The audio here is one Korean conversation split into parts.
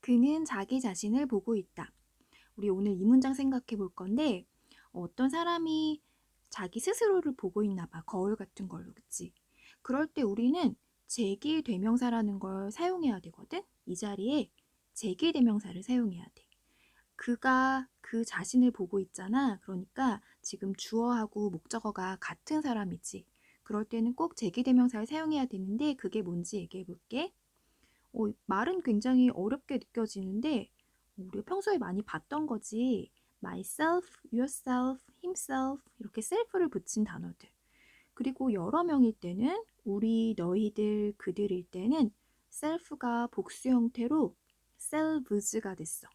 그는 자기 자신을 보고 있다. 우리 오늘 이 문장 생각해 볼 건데 어떤 사람이 자기 스스로를 보고 있나 봐. 거울 같은 걸로. 그치? 그럴 때 우리는 제기 대명사라는 걸 사용해야 되거든. 이 자리에 제기 대명사를 사용해야 돼. 그가 그 자신을 보고 있잖아. 그러니까 지금 주어하고 목적어가 같은 사람이지. 그럴 때는 꼭 제기 대명사를 사용해야 되는데 그게 뭔지 얘기해 볼게. 어, 말은 굉장히 어렵게 느껴지는데 우리가 평소에 많이 봤던 거지. myself, yourself, himself 이렇게 self를 붙인 단어들. 그리고 여러 명일 때는 우리, 너희들, 그들일 때는 self가 복수 형태로 selves가 됐어.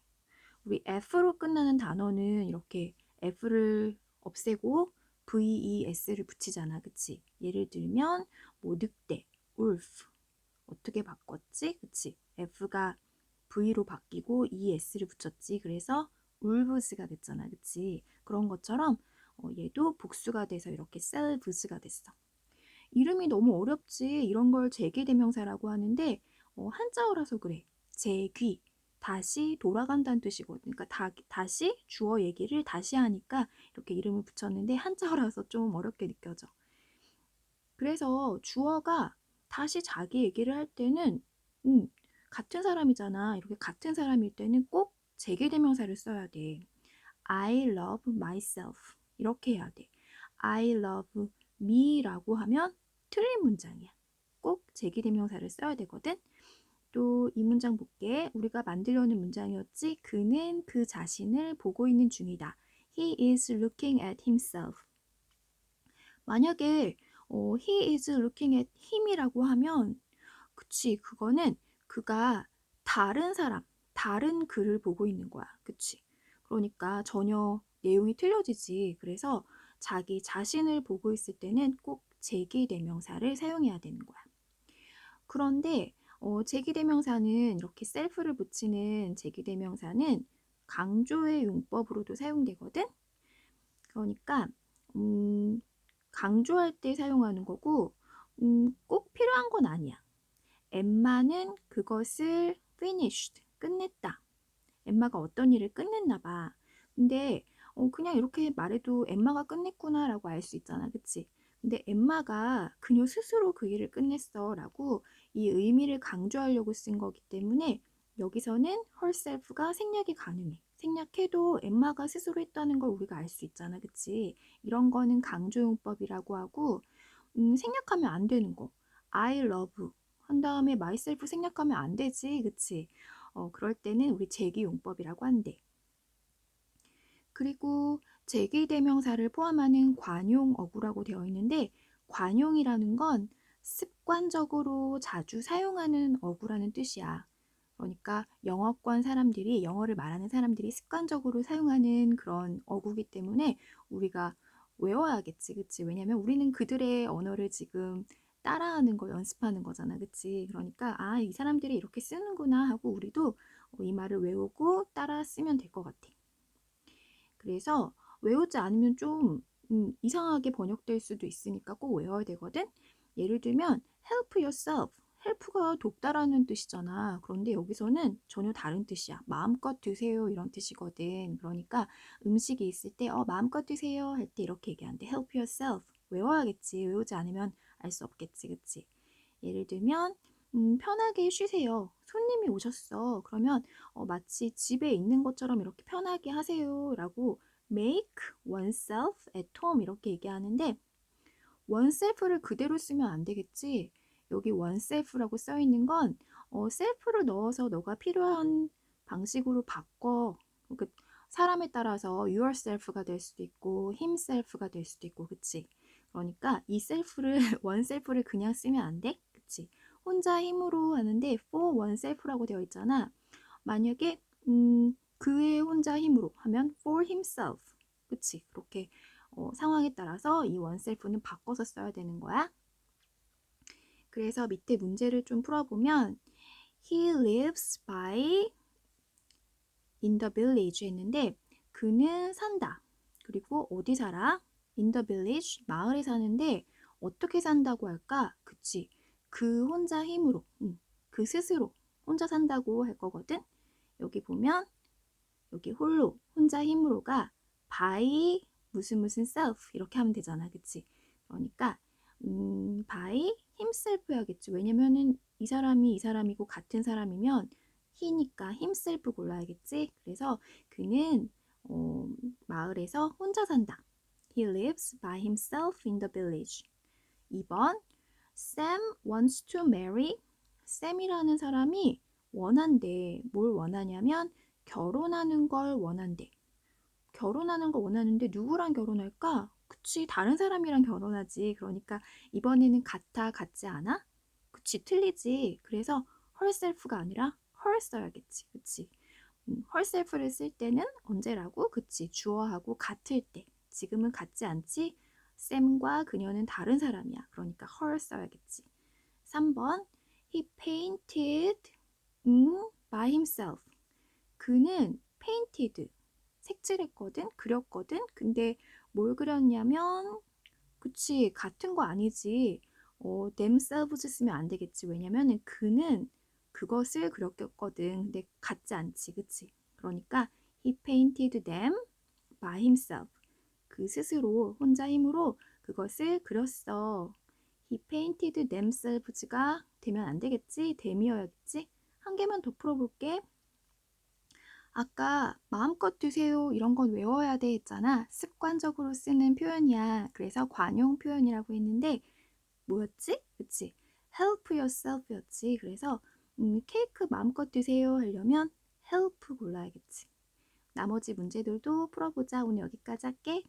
우리 F로 끝나는 단어는 이렇게 F를 없애고 VES를 붙이잖아. 그치? 예를 들면 뭐 늑대, wolf 어떻게 바꿨지? 그치? F가 V로 바뀌고 ES를 붙였지. 그래서 울브스가 됐잖아. 그치? 그런 것처럼 어, 얘도 복수가 돼서 이렇게 셀브스가 됐어. 이름이 너무 어렵지. 이런 걸 재기대명사라고 하는데 어, 한자어라서 그래. 재귀. 다시 돌아간다는 뜻이거든. 그러니까 다, 다시 주어 얘기를 다시 하니까 이렇게 이름을 붙였는데 한자어라서 좀 어렵게 느껴져. 그래서 주어가 다시 자기 얘기를 할 때는 음, 같은 사람이잖아. 이렇게 같은 사람일 때는 꼭 재개대명사를 써야 돼. I love myself. 이렇게 해야 돼. I love me라고 하면 틀린 문장이야. 꼭 재기대명사를 써야 되거든. 또 이 문장 볼게. 우리가 만들려는 문장이었지. 그는 그 자신을 보고 있는 중이다. He is looking at himself. 만약에 어, he is looking at him이라고 하면 그치 그거는 그가 다른 사람, 다른 글을 보고 있는 거야. 그치? 그러니까 전혀 내용이 틀려지지. 그래서 자기 자신을 보고 있을 때는 꼭 제기대명사를 사용해야 되는 거야. 그런데 어, 제기대명사는 이렇게 셀프를 붙이는 제기대명사는 강조의 용법으로도 사용되거든. 그러니까 음, 강조할 때 사용하는 거고 음, 꼭 필요한 건 아니야. 엠마는 그것을 finished, 끝냈다. 엠마가 어떤 일을 끝냈나 봐. 근데 어, 그냥 이렇게 말해도 엠마가 끝냈구나 라고 알 수 있잖아. 그치? 근데 엠마가 그녀 스스로 그 일을 끝냈어 라고 이 의미를 강조하려고 쓴 거기 때문에 여기서는 herself가 생략이 가능해. 생략해도 엠마가 스스로 했다는 걸 우리가 알 수 있잖아. 그치? 이런 거는 강조용법이라고 하고 음, 생략하면 안 되는 거. I love 한 다음에 myself 생략하면 안 되지. 그치? 어, 그럴 때는 우리 제기용법이라고 한대. 그리고 제기대명사를 포함하는 관용 어구라고 되어 있는데 관용이라는 건 습관적으로 자주 사용하는 어구라는 뜻이야. 그러니까 영어권 사람들이 영어를 말하는 사람들이 습관적으로 사용하는 그런 어구기 때문에 우리가 외워야겠지, 그치? 왜냐면 우리는 그들의 언어를 지금 따라하는 거 연습하는 거잖아, 그치? 그러니까 아, 이 사람들이 이렇게 쓰는구나 하고 우리도 이 말을 외우고 따라 쓰면 될 것 같아. 그래서 외우지 않으면 좀 음, 이상하게 번역될 수도 있으니까 꼭 외워야 되거든. 예를 들면 help yourself. Help가 돕다라는 뜻이잖아. 그런데 여기서는 전혀 다른 뜻이야. 마음껏 드세요 이런 뜻이거든. 그러니까 음식이 있을 때 어, 마음껏 드세요 할 때 이렇게 얘기하는데 help yourself. 외워야겠지. 외우지 않으면 알 수 없겠지. 그치? 예를 들면 음, 편하게 쉬세요. 손님이 오셨어. 그러면 어, 마치 집에 있는 것처럼 이렇게 편하게 하세요. 라고 make oneself at home 이렇게 얘기하는데 oneself를 그대로 쓰면 안 되겠지. 여기 oneself라고 써 있는 건 어, self를 넣어서 너가 필요한 방식으로 바꿔. 그 사람에 따라서 yourself가 될 수도 있고 himself가 될 수도 있고 그치? 그러니까 이 self를 oneself를 그냥 쓰면 안 돼? 그치? 혼자 힘으로 하는데 for oneself라고 되어 있잖아. 만약에 음, 그의 혼자 힘으로 하면 for himself. 그치? 그렇게 어, 상황에 따라서 이 oneself는 바꿔서 써야 되는 거야. 그래서 밑에 문제를 좀 풀어보면 he lives by in the village 했는데 그는 산다. 그리고 어디 살아? in the village 마을에 사는데 어떻게 산다고 할까? 그치? 그 혼자 힘으로, 음, 그 스스로 혼자 산다고 할 거거든. 여기 보면 여기 홀로 혼자 힘으로가 by 무슨 무슨 self 이렇게 하면 되잖아, 그치? 그러니까 음, by himself여야겠지. 왜냐면은 이 사람이 이 사람이고 같은 사람이면 he니까 himself 골라야겠지. 그래서 그는 어, 마을에서 혼자 산다. He lives by himself in the village. 2번 Sam wants to marry. 쌤이라는 사람이 원한대. 뭘 원하냐면 결혼하는 걸 원한대. 결혼하는 걸 원하는데 누구랑 결혼할까? 그치, 다른 사람이랑 결혼하지. 그러니까 이번에는 같아, 같지 않아? 그치, 틀리지. 그래서 herself가 아니라 her 써야겠지. 그치? 음, herself를 쓸 때는 언제라고? 그치, 주어하고 같을 때. 지금은 같지 않지? 쌤과 그녀는 다른 사람이야. 그러니까 her 써야겠지. 3번 He painted 음, by himself. 그는 painted 색칠했거든, 그렸거든. 근데 뭘 그렸냐면, 그치, 같은 거 아니지. 어, themselves 쓰면 안 되겠지. 왜냐면은 그는 그것을 그렸거든. 근데 같지 않지, 그치? 그러니까 he painted them by himself. 그 스스로 혼자 힘으로 그것을 그렸어. he painted themselves가 되면 안 되겠지? them이어야겠지? 한 개만 더 풀어볼게. 아까 마음껏 드세요 이런 건 외워야 돼 했잖아. 습관적으로 쓰는 표현이야. 그래서 관용 표현이라고 했는데 뭐였지? 그치? help yourself였지. 그래서 음, 케이크 마음껏 드세요 하려면 help 골라야겠지. 나머지 문제들도 풀어보자. 오늘 여기까지 할게.